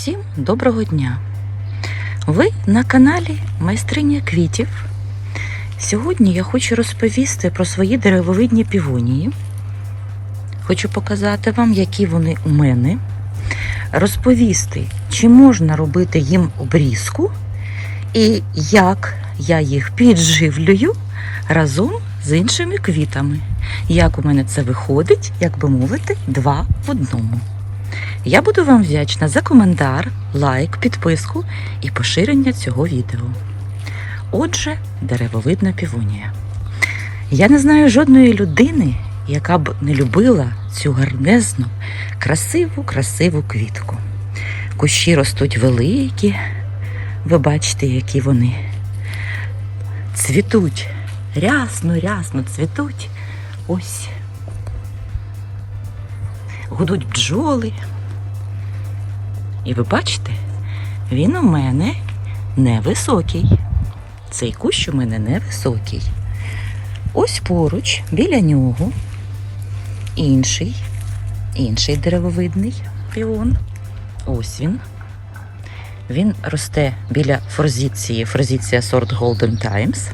Всім доброго дня! Ви на каналі Майстриня квітів. Сьогодні я хочу розповісти про свої деревовидні півонії. Хочу показати вам, які вони у мене. Розповісти, чи можна робити їм обрізку і як я їх підживлюю разом з іншими квітами. Як у мене це виходить, як би мовити, два в одному. Я буду вам вдячна за коментар, лайк, підписку і поширення цього відео. Отже, деревовидна півонія. Я не знаю жодної людини, яка б не любила цю гарнезну, красиву, красиву квітку. Кущі ростуть великі, ви бачите, які вони цвітуть, рясно, рясно цвітуть. Ось гудуть бджоли. І ви бачите, він у мене невисокий. Цей кущ у мене невисокий. Ось поруч, біля нього, інший, інший деревовидний піон. Ось він. Він росте біля форзиції, форзиція сорт Golden Times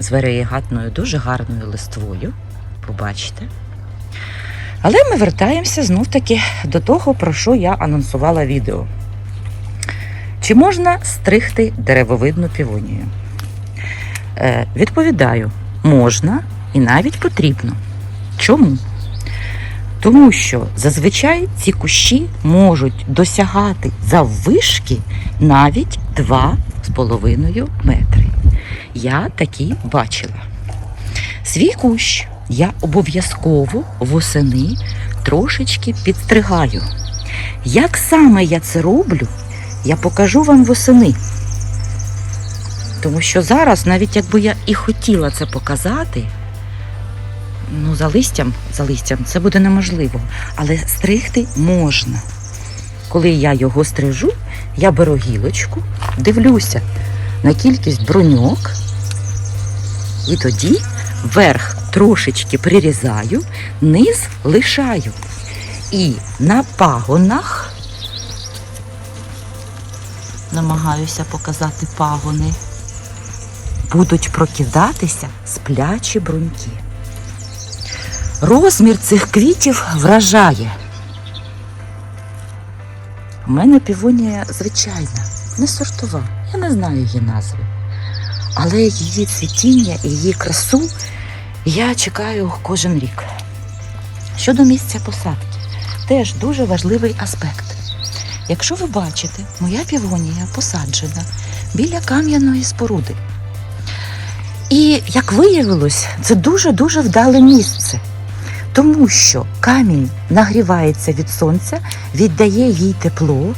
з варієгатною, дуже гарною листвою. Побачите. Але ми вертаємося знов таки до того, про що я анонсувала відео. Чи можна стригти деревовидну півонію? Е, відповідаю, можна і навіть потрібно. Чому? Тому що зазвичай ці кущі можуть досягати заввишки навіть 2,5 метри. Я такі бачила. Свій кущ я обов'язково восени трошечки підстригаю. Як саме я це роблю, я покажу вам восени. Тому що зараз, навіть якби я і хотіла це показати, ну, за листям, за листям це буде неможливо. Але стригти можна. Коли я його стрижу, я беру гілочку, дивлюся на кількість бруньок, і тоді верх трошечки прирізаю, низ лишаю. І на пагонах намагаюся показати пагони, будуть прокидатися сплячі бруньки. Розмір цих квітів вражає. У мене півонія звичайна, не сортова, я не знаю її назви. Але її цвітіння і її красу я чекаю кожен рік. Щодо місця посадки, теж дуже важливий аспект. Якщо ви бачите, моя півонія посаджена біля кам'яної споруди. І, як виявилось, це дуже-дуже вдале місце, тому що камінь нагрівається від сонця, віддає їй тепло.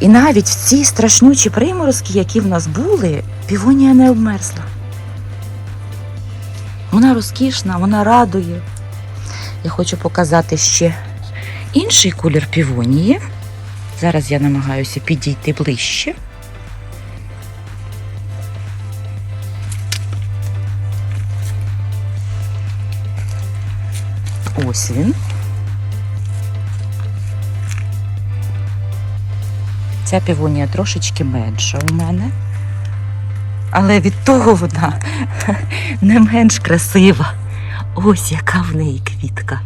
І навіть в ці страшнючі приморозки, які в нас були, півонія не обмерзла. Вона розкішна, вона радує. Я хочу показати ще інший колір півонії. Зараз я намагаюся підійти ближче. Ось він. Ця півонія трошечки менша у мене. Але від того вона не менш красива. Ось яка в неї квітка.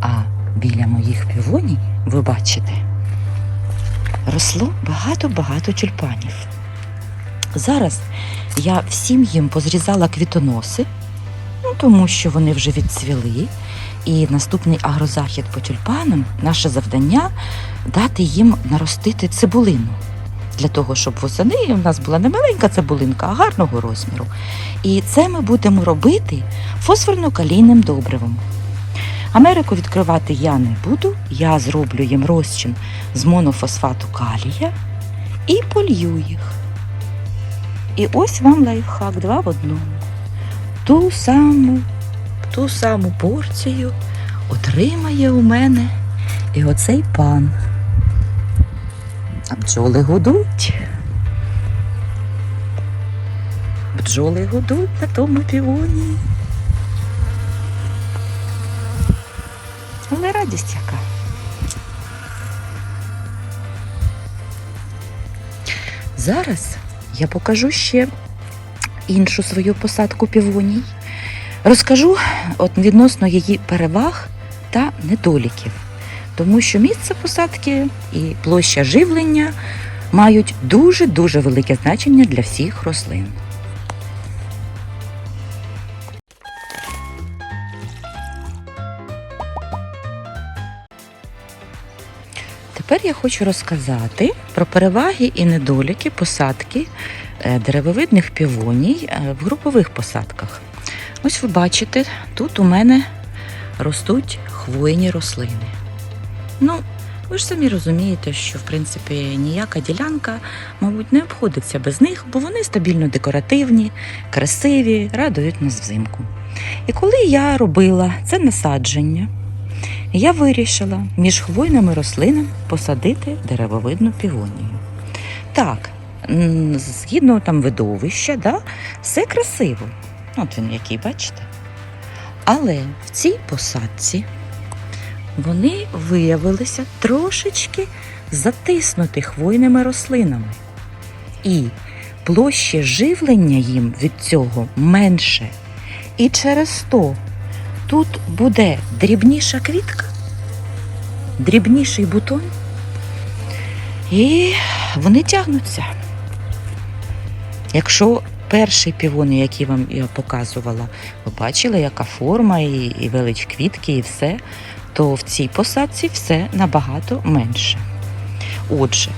А біля моїх півоній, ви бачите, росло багато-багато тюльпанів. Зараз я всім їм позрізала квітоноси, ну, тому що вони вже відцвіли. І наступний агрозахід по тюльпанам наше завдання дати їм наростити цибулину. Для того, щоб восени у нас була не маленька цибулинка, а гарного розміру. І це ми будемо робити фосфорно-калійним добривом. Америку відкривати я не буду, я зроблю їм розчин з монофосфату калія і полью їх. І ось вам лайфхак два в одному. Ту саму ту саму порцію отримає у мене і оцей пан. А бджоли гудуть. Бджоли гудуть на тому півоні. Але радість яка. Зараз я покажу ще іншу свою посадку півоній. Розкажу от відносно її переваг та недоліків, тому що місце посадки і площа живлення мають дуже-дуже велике значення для всіх рослин. Тепер я хочу розказати про переваги і недоліки посадки е, деревовидних півоній е, в групових посадках. Ось ви бачите, тут у мене ростуть хвойні рослини. Ну, ви ж самі розумієте, що в принципі ніяка ділянка, мабуть, не обходиться без них, бо вони стабільно декоративні, красиві, радують нас взимку. І коли я робила це насадження, я вирішила між хвойними рослинами посадити деревовидну півонію. Так, згідно там видовища, да, все красиво. От він який, бачите? Але в цій посадці вони виявилися трошечки затиснуті хвойними рослинами. І площа живлення їм від цього менше. І через то тут буде дрібніша квітка, дрібніший бутон, і вони тягнуться. Якщо перший півон, який вам я показувала, ви бачили, яка форма і, і велич квітки, і все, то в цій посадці все набагато менше. Отже,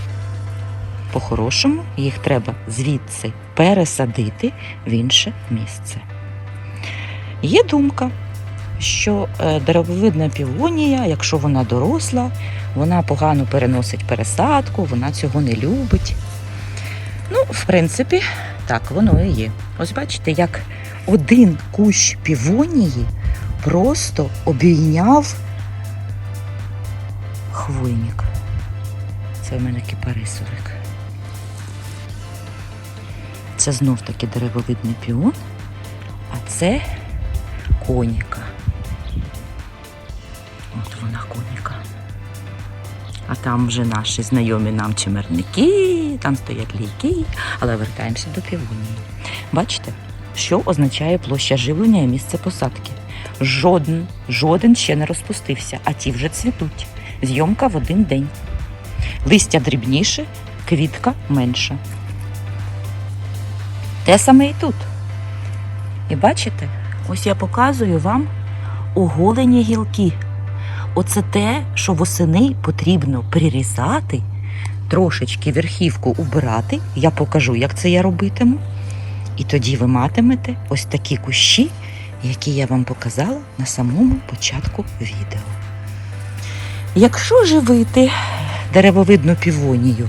по-хорошому їх треба звідси пересадити в інше місце. Є думка, що е, деревовидна півонія, якщо вона доросла, вона погано переносить пересадку, вона цього не любить. Ну, в принципі, так воно і є. Ось бачите, як один кущ півонії просто обійняв хвойник. Це в мене кіпарисовик. Це знов таки деревовидний піон, а це коніка. А там вже наші знайомі нам чимерники, там стоять лійки, але вертаємося до півонії. Бачите, що означає площа живлення і місце посадки? Жоден, жоден ще не розпустився, а ті вже цвітуть. Зйомка в один день. Листя дрібніше, квітка менша. Те саме і тут. І бачите, ось я показую вам оголені гілки. Оце те, що восени потрібно прирізати, трошечки верхівку убирати. Я покажу, як це я робитиму. І тоді ви матимете ось такі кущі, які я вам показала на самому початку відео. Якщо живити деревовидну півонію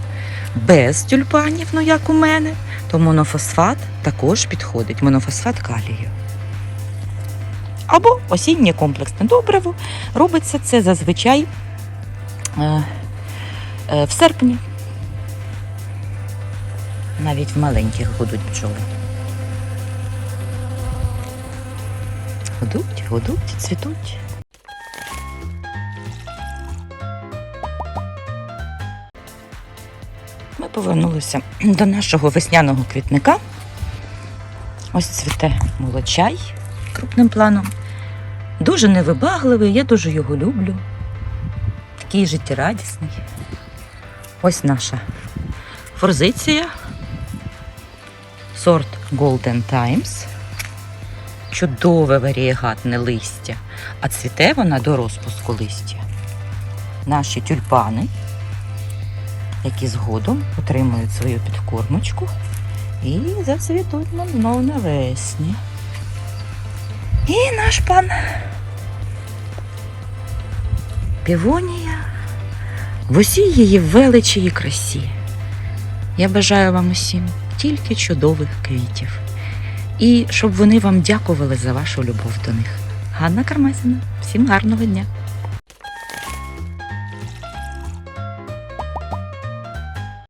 без тюльпанів, ну як у мене, то монофосфат також підходить, монофосфат калію. Або осіннє комплексне добриво. Робиться це зазвичай е, е, в серпні. Навіть в маленьких гудуть бджоли. Гудуть, гудуть, цвітуть. Ми повернулися до нашого весняного квітника. Ось цвіте молочай крупним планом. Дуже невибагливий, я дуже його люблю. Такий життєрадісний. Ось наша форзиція. Сорт Golden Times. Чудове варієгатне листя. А цвіте вона до розпуску листя. Наші тюльпани, які згодом отримують свою підкормочку і зацвітуть нам знову навесні. І наш пан Півонія в усій її величі і красі. Я бажаю вам усім тільки чудових квітів. І щоб вони вам дякували за вашу любов до них. Ганна Кармазіна, всім гарного дня!